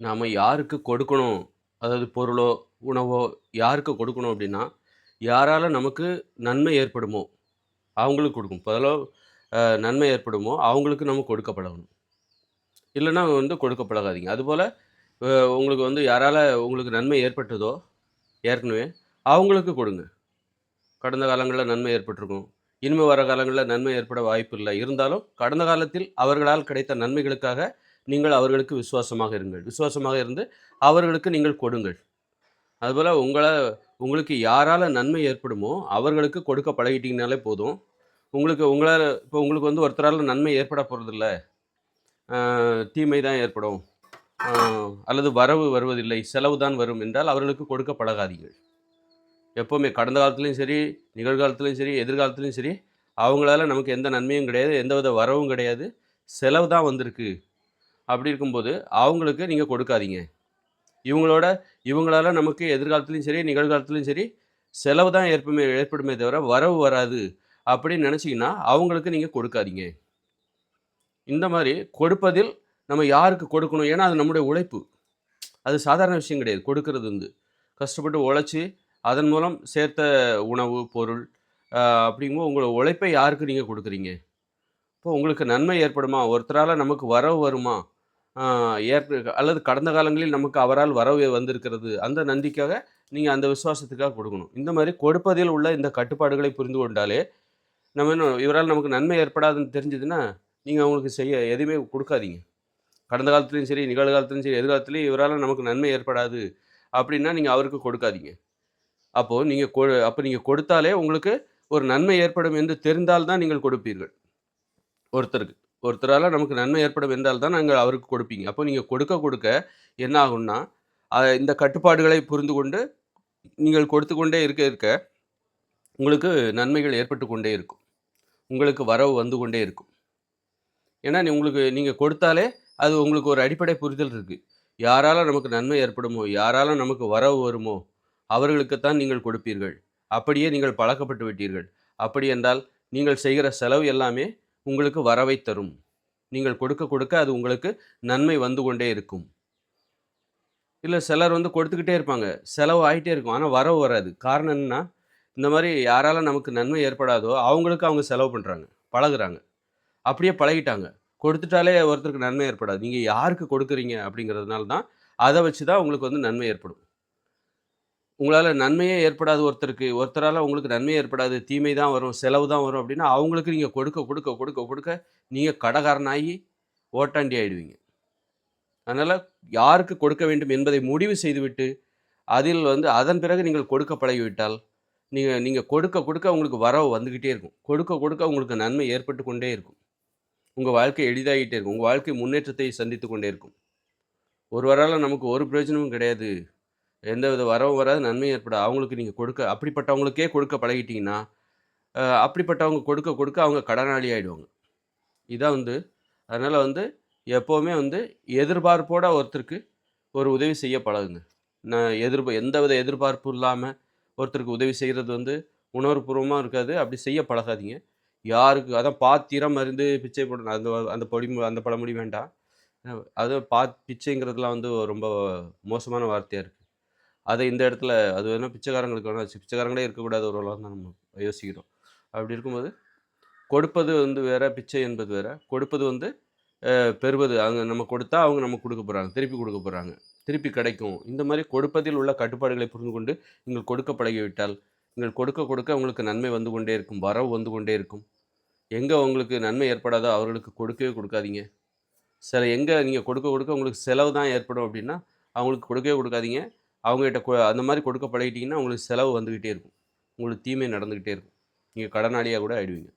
நாம் யாருக்கு கொடுக்கணும்? அதாவது பொருளோ உணவோ யாருக்கு கொடுக்கணும் அப்படின்னா யாரால் நமக்கு நன்மை ஏற்படுமோ அவங்களுக்கு கொடுக்கும் முதல்ல நன்மை ஏற்படுமோ அவங்களுக்கு நம்ம கொடுக்க பழகணும் இல்லைன்னா வந்து கொடுக்க பழகாதீங்க அதுபோல் உங்களுக்கு வந்து யாரால் உங்களுக்கு நன்மை ஏற்பட்டதோ ஏற்கனவே அவங்களுக்கு கொடுங்க. கடந்த காலங்களில் நன்மை ஏற்பட்டிருக்கும். இனிமே வர காலங்களில் நன்மை ஏற்பட வாய்ப்பு இல்லை. இருந்தாலும் கடந்த காலத்தில் அவர்களால் கிடைத்த நன்மைகளுக்காக நீங்கள் அவர்களுக்கு விசுவாசமாக இருங்கள். விசுவாசமாக இருந்து அவர்களுக்கு நீங்கள் கொடுங்கள். அதுபோல் உங்களை உங்களுக்கு யாரால் நன்மை ஏற்படுமோ அவர்களுக்கு கொடுக்க பழகிட்டிங்கனாலே போதும். உங்களுக்கு உங்களால் இப்போ உங்களுக்கு வந்து ஒருத்தரால் நன்மை ஏற்பட போகிறதில்ல தீமை தான் ஏற்படும். அல்லது வரவு வருவதில்லை. செலவு தான் வரும் என்றால் அவர்களுக்கு கொடுக்க பழகாதீர்கள். எப்போவுமே கடந்த காலத்துலேயும் சரி நிகழ்காலத்துலேயும் சரி எதிர்காலத்துலேயும் சரி அவங்களால நமக்கு எந்த நன்மையும் கிடையாது எந்தவித வரவும் கிடையாது. செலவு தான் வந்திருக்கு. அப்படி இருக்கும்போது அவங்களுக்கு நீங்கள் கொடுக்காதீங்க. இவங்களோட இவங்களால நமக்கு எதிர்காலத்துலேயும் சரி நிகழ்காலத்துலேயும் சரி செலவு தான் ஏற்படுமே ஏற்படுமே தவிர வரவு வராது அப்படின்னு நினச்சிங்கன்னா அவங்களுக்கு நீங்கள் கொடுக்காதீங்க. இந்த மாதிரி கொடுப்பதில் நம்ம யாருக்கு கொடுக்கணும்? ஏன்னா அது நம்முடைய உழைப்பு. அது சாதாரண விஷயம் கிடையாது. கொடுக்கறது வந்து கஷ்டப்பட்டு உழைச்சி அதன் மூலம் சேர்த்த உணவு பொருள் அப்படிங்கும்போது உங்களோட உழைப்பை யாருக்கு நீங்கள் கொடுக்குறீங்க? இப்போ உங்களுக்கு நன்மை ஏற்படுமா? ஒருத்தரால் நமக்கு வரவு வருமா? ஆஹ் ஏற்ப அல்லது கடந்த காலங்களில் நமக்கு அவரால் வரவு வந்திருக்கிறது. அந்த நந்திக்காக நீங்கள் அந்த விசுவாசத்துக்காக கொடுக்கணும். இந்த மாதிரி கொடுப்பதில் உள்ள இந்த கட்டுப்பாடுகளை புரிந்து கொண்டாலே நம்ம இன்னும் இவரால் நமக்கு நன்மை ஏற்படாதுன்னு தெரிஞ்சதுன்னா நீங்கள் அவங்களுக்கு செய்ய எதுவுமே கொடுக்காதீங்க. கடந்த காலத்துலேயும் சரி நிகழ்காலத்துலையும் சரி எதிர்காலத்துலேயும் இவரால் நமக்கு நன்மை ஏற்படாது அப்படின்னா நீங்கள் அவருக்கு கொடுக்காதீங்க. அப்போது நீங்கள் கொ அப்போ நீங்கள் கொடுத்தாலே உங்களுக்கு ஒரு நன்மை ஏற்படும் என்று தெரிந்தால் தான் நீங்கள் கொடுப்பீர்கள். ஒருத்தருக்கு. ஒருத்தரால் நமக்கு நன்மை ஏற்படும் என்றால் தான் நாங்கள் அவருக்கு கொடுப்பீங்க. அப்போ நீங்கள் கொடுக்க கொடுக்க என்ன ஆகும்னா இந்த கட்டுப்பாடுகளை புரிந்து கொண்டு நீங்கள் கொடுத்து கொண்டே இருக்க இருக்க உங்களுக்கு நன்மைகள் ஏற்பட்டு கொண்டே இருக்கும். உங்களுக்கு வரவு வந்து கொண்டே இருக்கும். ஏன்னா நீ உங்களுக்கு நீங்கள் கொடுத்தாலே அது உங்களுக்கு ஒரு அடிப்படை புரிதல் இருக்குது யாரால நமக்கு நன்மை ஏற்படுமோ யாரால நமக்கு வரவு வருமோ அவர்களுக்குத்தான் நீங்கள் கொடுப்பீர்கள். அப்படியே நீங்கள் பழக்கப்பட்டு விட்டீர்கள். அப்படி என்றால் நீங்கள் செய்கிற செலவு எல்லாமே உங்களுக்கு வரவை தரும். நீங்கள் கொடுக்க கொடுக்க அது உங்களுக்கு நன்மை வந்து கொண்டே இருக்கும். இல்லை சிலர் வந்து கொடுத்துக்கிட்டே இருப்பாங்க. செலவு ஆகிட்டே இருக்கும். ஆனால் வரவு வராது. காரணம் என்னென்னா இந்த மாதிரி யாரால நமக்கு நன்மை ஏற்படாதோ அவங்களுக்கு அவங்க செலவு பண்ணுறாங்க பழகுறாங்க. அப்படியே பழகிட்டாங்க. கொடுத்துட்டாலே ஒருத்தருக்கு நன்மை ஏற்படாது. நீங்கள் யாருக்கு கொடுக்குறீங்க அப்படிங்கிறதுனால தான் அதை வச்சு தான் உங்களுக்கு வந்து நன்மை ஏற்படும். உங்களால் நன்மையே ஏற்படாது ஒருத்தருக்கு. ஒருத்தரால் உங்களுக்கு நன்மை ஏற்படாது. தீமை தான் வரும். செலவு தான் வரும் அப்படின்னா அவங்களுக்கு நீங்கள் கொடுக்க கொடுக்க கொடுக்க கொடுக்க நீங்கள் கடகாரனாகி ஓட்டாண்டி ஆயிடுவீங்க. அதனால் யாருக்கு கொடுக்க வேண்டும் என்பதை முடிவு செய்துவிட்டு அதில் வந்து அதன் பிறகு நீங்கள் கொடுக்க பழகிவிட்டால் நீங்கள் நீங்கள் கொடுக்க கொடுக்க உங்களுக்கு வரவு வந்துக்கிட்டே இருக்கும். கொடுக்க கொடுக்க உங்களுக்கு நன்மை ஏற்பட்டு கொண்டே இருக்கும். உங்கள் வாழ்க்கை எளிதாகிட்டே இருக்கும். உங்கள் வாழ்க்கை முன்னேற்றத்தை சந்தித்து கொண்டே இருக்கும். ஒருவரால் நமக்கு ஒரு பிரயோஜனமும் கிடையாது. எந்த வித வரவும் வராது நன்மை ஏற்பட அவங்களுக்கு நீங்கள் கொடுக்க அப்படிப்பட்டவங்களுக்கே கொடுக்க பழகிட்டீங்கன்னா அப்படிப்பட்டவங்க கொடுக்க கொடுக்க அவங்க கடனாளி ஆகிடுவாங்க இதான் வந்து அதனால் வந்து எப்போவுமே வந்து எதிர்பார்ப்போட ஒருத்தருக்கு ஒரு உதவி செய்ய பழகுங்க. நான் எதிர்ப்பு எந்த வித எதிர்பார்ப்பும் இல்லாமல் ஒருத்தருக்கு உதவி செய்கிறது வந்து உணர்வுபூர்வமாக இருக்காது. அப்படி செய்ய பழகாதீங்க. யாருக்கு அதான் பாத்திரம் மருந்து பிச்சை போடணும். அந்த அந்த பொடி அந்த பழமொழி வேண்டாம். அது பா பிச்சைங்கிறதுலாம் வந்து ரொம்ப மோசமான வார்த்தையாக இருக்குது அதை இந்த இடத்துல அது வேணால் பிச்சைக்காரங்களுக்கு வேணால் பிச்சைக்காரங்களே இருக்கக்கூடாத ஒரு உலகம் தான் நம்ம யோசிக்கிறோம். அப்படி இருக்கும்போது கொடுப்பது வந்து வேற பிச்சை என்பது வேற. கொடுப்பது வந்து பெறுவது. அவங்க நம்ம கொடுத்தா அவங்க நம்ம கொடுக்க போகிறாங்க திருப்பி கொடுக்க போகிறாங்க திருப்பி கிடைக்கும். இந்த மாதிரி கொடுப்பதில் உள்ள கட்டுப்பாடுகளை புரிந்து கொண்டு நீங்கள் கொடுக்க பழகிவிட்டால் நீங்கள் கொடுக்க கொடுக்க உங்களுக்கு நன்மை வந்து கொண்டே இருக்கும். வரவு வந்து கொண்டே இருக்கும். எங்கே உங்களுக்கு நன்மை ஏற்படாதோ அவர்களுக்கு கொடுக்கவே கொடுக்காதீங்க. சில எங்கே நீங்கள் கொடுக்க கொடுக்க உங்களுக்கு செலவு தான் ஏற்படும் அப்படின்னா அவங்களுக்கு கொடுக்கவே கொடுக்காதீங்க. அவங்ககிட்ட கொ- அந்த மாதிரி கொடுக்க பழகிட்டீங்கன்னா உங்களுக்கு செலவு வந்துக்கிட்டே இருக்கும். உங்களுக்கு தீமை நடந்துக்கிட்டே இருக்கும். நீங்கள் கடனாளியாக கூட ஆயிடுவீங்க.